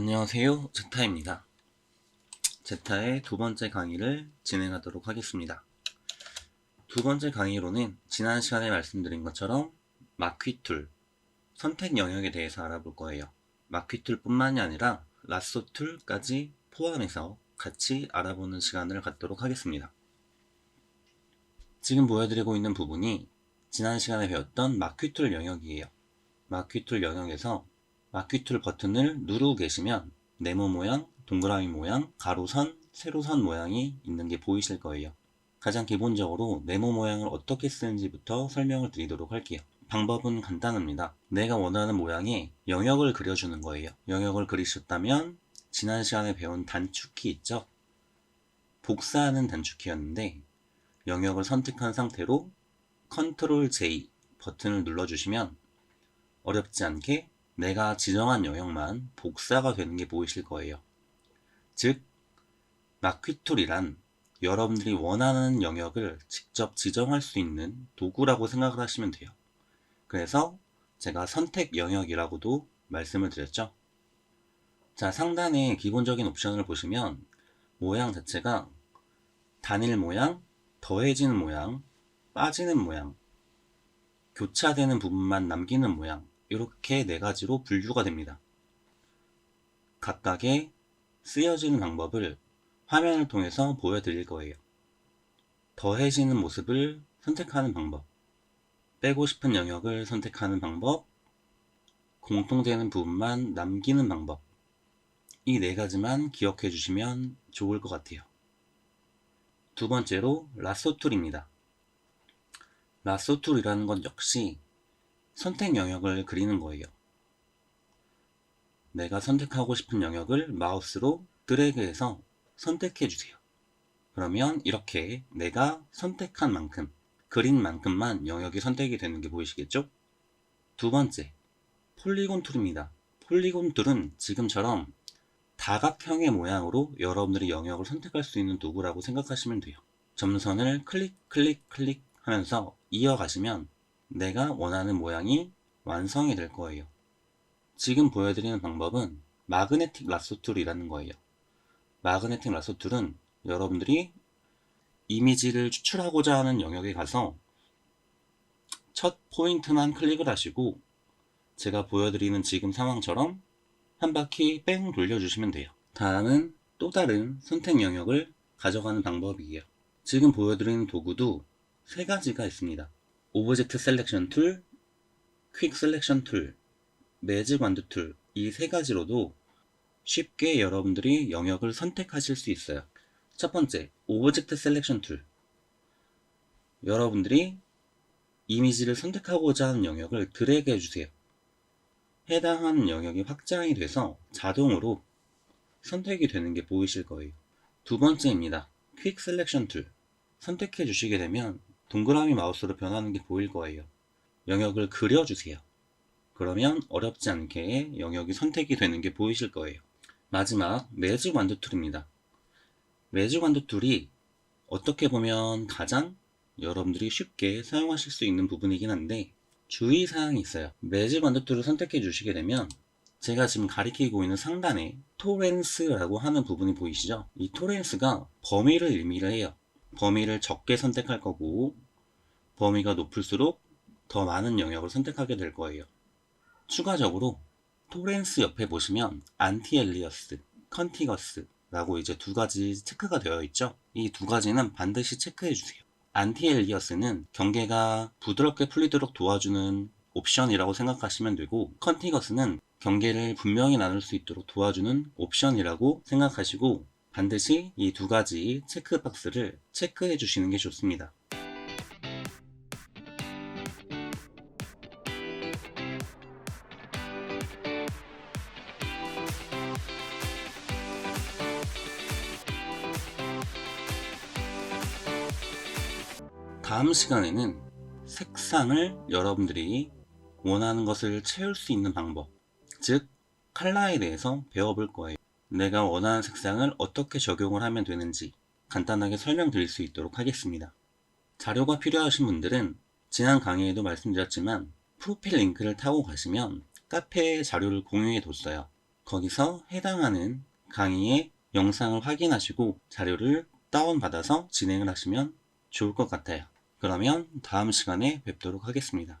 안녕하세요. 제타입니다. 제타의 두 번째 강의를 진행하도록 하겠습니다. 두 번째 강의로는 지난 시간에 말씀드린 것처럼 마퀴툴, 선택 영역에 대해서 알아볼 거예요. 마퀴툴 뿐만이 아니라 라쏘 툴까지 포함해서 같이 알아보는 시간을 갖도록 하겠습니다. 지금 보여드리고 있는 부분이 지난 시간에 배웠던 마퀴툴 영역이에요. 마퀴툴 영역에서 마퀴툴 버튼을 누르고 계시면 네모 모양, 동그라미 모양, 가로선, 세로선 모양이 있는 게 보이실 거예요. 가장 기본적으로 네모 모양을 어떻게 쓰는지부터 설명을 드리도록 할게요. 방법은 간단합니다. 내가 원하는 모양의 영역을 그려주는 거예요. 영역을 그리셨다면 지난 시간에 배운 단축키 있죠? 복사하는 단축키였는데 영역을 선택한 상태로 Ctrl J 버튼을 눌러주시면 어렵지 않게 내가 지정한 영역만 복사가 되는 게 보이실 거예요. 즉, 마퀴툴이란 여러분들이 원하는 영역을 직접 지정할 수 있는 도구라고 생각을 하시면 돼요. 그래서 제가 선택 영역이라고도 말씀을 드렸죠. 자, 상단에 기본적인 옵션을 보시면 모양 자체가 단일 모양, 더해지는 모양, 빠지는 모양, 교차되는 부분만 남기는 모양, 이렇게 네 가지로 분류가 됩니다. 각각의 쓰여지는 방법을 화면을 통해서 보여드릴 거예요. 더해지는 모습을 선택하는 방법, 빼고 싶은 영역을 선택하는 방법, 공통되는 부분만 남기는 방법, 이 네 가지만 기억해 주시면 좋을 것 같아요. 두 번째로 라쏘 툴입니다. 라쏘 툴이라는 건 역시 선택 영역을 그리는 거예요. 내가 선택하고 싶은 영역을 마우스로 드래그해서 선택해 주세요. 그러면 이렇게 내가 선택한 만큼, 그린 만큼만 영역이 선택이 되는 게 보이시겠죠? 두 번째, 폴리곤 툴입니다. 폴리곤 툴은 지금처럼 다각형의 모양으로 여러분들이 영역을 선택할 수 있는 도구라고 생각하시면 돼요. 점선을 클릭, 클릭, 클릭 하면서 이어가시면 내가 원하는 모양이 완성이 될 거예요. 지금 보여드리는 방법은 마그네틱 라쏘 툴이라는 거예요. 마그네틱 라쏘 툴은 여러분들이 이미지를 추출하고자 하는 영역에 가서 첫 포인트만 클릭을 하시고 제가 보여드리는 지금 상황처럼 한 바퀴 뺑 돌려주시면 돼요. 다음은 또 다른 선택 영역을 가져가는 방법이에요. 지금 보여드리는 도구도 세 가지가 있습니다. 오브젝트 셀렉션 툴, 퀵 셀렉션 툴, 매직 완드 툴, 이 세 가지로도 쉽게 여러분들이 영역을 선택하실 수 있어요. 첫 번째, 오브젝트 셀렉션 툴. 여러분들이 이미지를 선택하고자 하는 영역을 드래그 해주세요. 해당하는 영역이 확장이 돼서 자동으로 선택이 되는 게 보이실 거예요. 두 번째입니다. 퀵 셀렉션 툴. 선택해 주시게 되면 동그라미 마우스로 변하는 게 보일 거예요. 영역을 그려주세요. 그러면 어렵지 않게 영역이 선택이 되는 게 보이실 거예요. 마지막 매직 완드 툴입니다. 매직 완드 툴이 어떻게 보면 가장 여러분들이 쉽게 사용하실 수 있는 부분이긴 한데 주의사항이 있어요. 매직 완드 툴을 선택해 주시게 되면 제가 지금 가리키고 있는 상단에 토렌스라고 하는 부분이 보이시죠? 이 토렌스가 범위를 의미를 해요. 범위를 적게 선택할 거고 범위가 높을수록 더 많은 영역을 선택하게 될 거예요. 추가적으로 토렌스 옆에 보시면 안티엘리어스, 컨티거스라고 이제 두 가지 체크가 되어 있죠. 이 두 가지는 반드시 체크해 주세요. 안티엘리어스는 경계가 부드럽게 풀리도록 도와주는 옵션이라고 생각하시면 되고 컨티거스는 경계를 분명히 나눌 수 있도록 도와주는 옵션이라고 생각하시고 반드시 이 두 가지 체크박스를 체크해 주시는 게 좋습니다. 다음 시간에는 색상을 여러분들이 원하는 것을 채울 수 있는 방법, 즉 컬러에 대해서 배워볼 거예요. 내가 원하는 색상을 어떻게 적용을 하면 되는지 간단하게 설명드릴 수 있도록 하겠습니다. 자료가 필요하신 분들은 지난 강의에도 말씀드렸지만 프로필 링크를 타고 가시면 카페에 자료를 공유해 뒀어요. 거기서 해당하는 강의의 영상을 확인하시고 자료를 다운받아서 진행을 하시면 좋을 것 같아요. 그러면 다음 시간에 뵙도록 하겠습니다.